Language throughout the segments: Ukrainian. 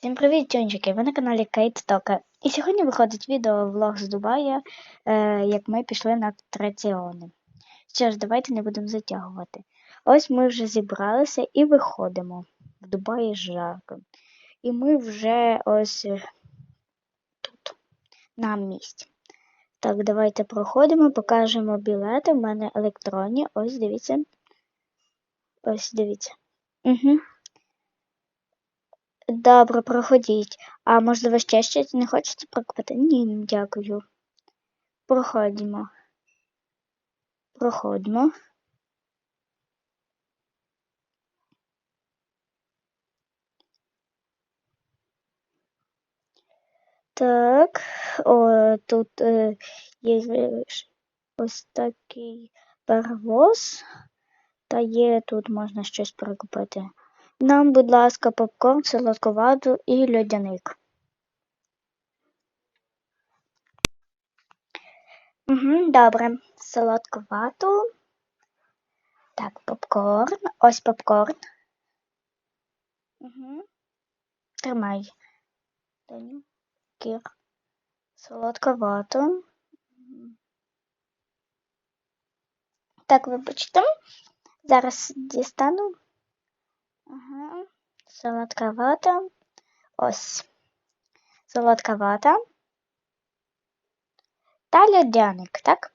Всім привіт, тьончики! Ви на каналі Кейт Тока. І сьогодні виходить відео влог з Дубая, е, як ми пішли на атракціони. Що ж, давайте не будемо затягувати. Ось ми вже зібралися і виходимо. В Дубаї жарко. І ми вже ось е, тут, на місці. Так, давайте проходимо, покажемо білети. У мене електронні. Ось дивіться. Ось дивіться. Угу. Добре, проходіть. А можливо, ще щось не хочете прокупити? Ні, дякую. Проходимо. Проходимо. Так, о, тут е, є ось такий паровоз, та є тут можна щось прикупити. Нам, будь ласка, попкорн, солодковату і льодяник. Угу, Добре, солодковату. Так, попкорн. Ось попкорн. Угу. Тримай. Даню. Кір. Солодковату. Так, вибачте. Зараз дістану. Ага. Солодка вата. Ось. Солодка вата. Та льодяник, так?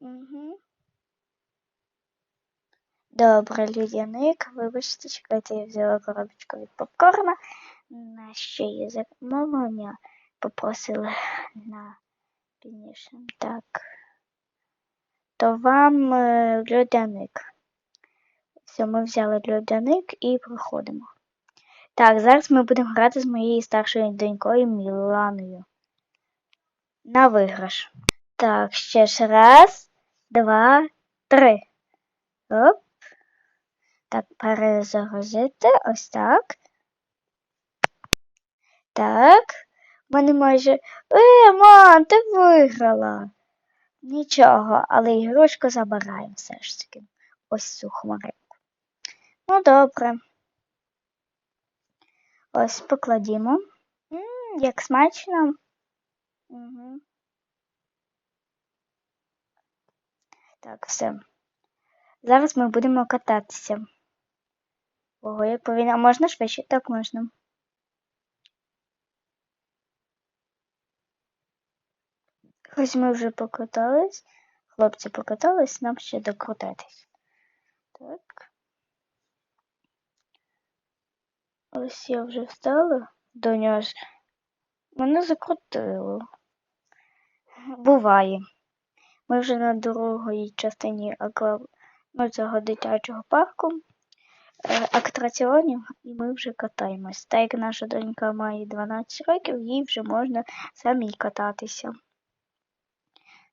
Угу. Добре, льодяник. Вибачте, чекайте, я взяла коробочку від попкорна. На ще є замовлення. Попросили на пізніше. Так. То вам е, льодяник. Все, ми взяли льодяник і проходимо. Так, зараз ми будемо грати з моєю старшою донькою Міланою. На виграш. Так, ще ж раз, два, три. Оп. Так, перезагрузити. Ось так. Так. У майже. Е, мам, ти виграла. Нічого, але ігрушку забираємо все ж таки. Ось цю хмаринку. Ну, добре. Ось покладімо. М як смачно. Угу. Так, все. Зараз ми будемо кататися. Ого, як повинна. Можна швидше? Так можна. Ось ми вже покатались. Хлопці покатались, нам ще докрутитись. Так. Ось я вже встала, до нього мене закрутило. Буває. Ми вже на другій частині ну, цього дитячого парку е, атракціонів, і ми вже катаємось. Так як наша донька має 12 років, їй вже можна самій кататися.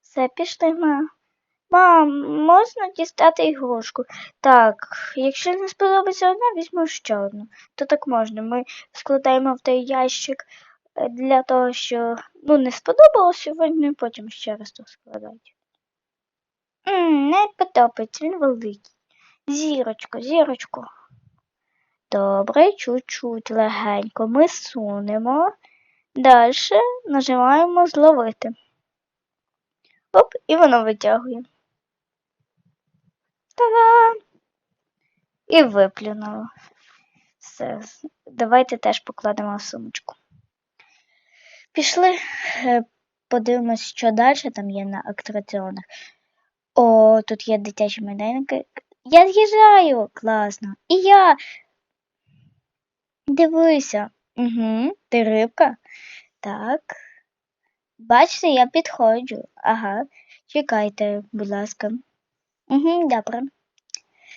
Все, пішли ми. Мам, можна дістати ігрушку? Так, якщо не сподобається одна, візьму ще одну. То так можна. Ми складаємо в той ящик е, для того, що ну, не сподобалося сьогодні, потім ще раз то складати. Не подобається, він великий. Зірочко, зірочку. Добре, чуть-чуть легенько ми сунемо. Далі нажимаємо зловити. Оп, і воно витягує. Та-да! І виплюнуло. Все, давайте теж покладемо в сумочку. Пішли, е, подивимось, що далі там є на атракціонах. О, тут є дитячі майданки. Я з'їжджаю! Класно. І я. Дивися. Угу, Ти рибка? Так. Бачите, я підходжу. Ага. Чекайте, будь ласка. Угу, добре.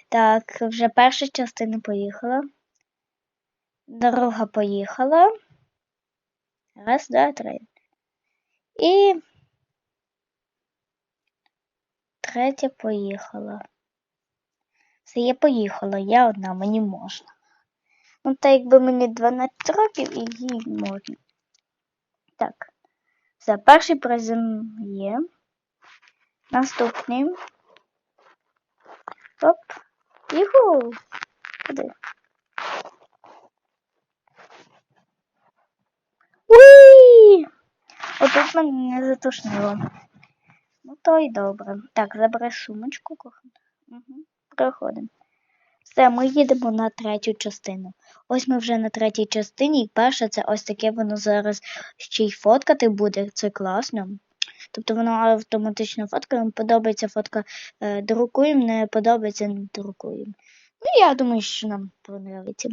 Так, вже перша частина поїхала. Дорога поїхала. Раз, два, три. І третя поїхала. Все, я поїхала, я одна, мені можна. Ну, так якби мені 12 років і їй можна. Так. Все, перший призем є. Наступний. Оп. Іху. Куди? Уй! Отут мене не затушнило. Ну, то й добре. Так, забери сумочку, Угу. Проходимо. Все, ми їдемо на третю частину. Ось ми вже на третій частині, і перша це ось таке воно зараз ще й фоткати буде. Це класно. Тобто воно автоматично фоткає, подобається фотка, е, друкуємо, не подобається, не друкуємо. Ну, я думаю, що нам понравиться.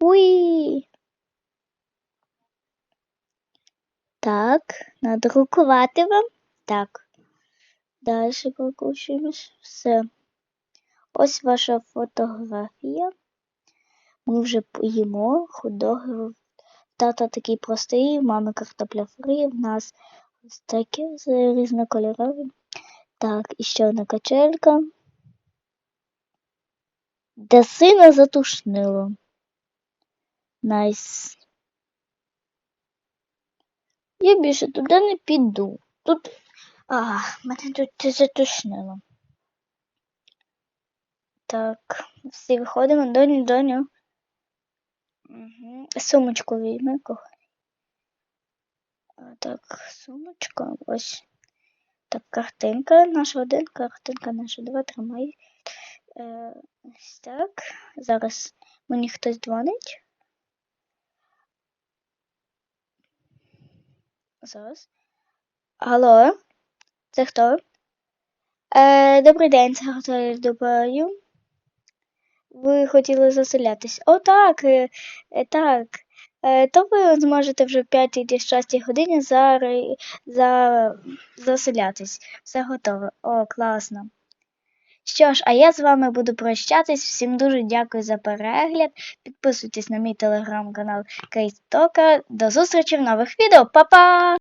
Уї! Так, надрукувати вам. Так. Далі прокручуємось. Все. Ось ваша фотографія. Ми вже поїмо худого. Тата такий простий, в мами картопля фрі, в нас ось таке з різнокольорові. Так, і ще одна качелька. Де сина затушнило. Найс. Я більше туди не піду. Тут. А, мене тут затушнило. Так, всі виходимо, доню, доню. Сумочку візьми, коханий. А, Так, сумочка, ось. Так, картинка наша один, картинка наша два, тримай. Е, ось так. Зараз мені хтось дзвонить. Зараз. Алло, це хто? Е, добрий день, це готель Дубаю. Ви хотіли заселятись? О, так, е, е, так. Е, то ви зможете вже в 5 чи 6 годині за, за, заселятись. Все готове. О, класно. Що ж, а я з вами буду прощатись. Всім дуже дякую за перегляд. Підписуйтесь на мій телеграм-канал Кейстока. До зустрічі в нових відео. Па-па!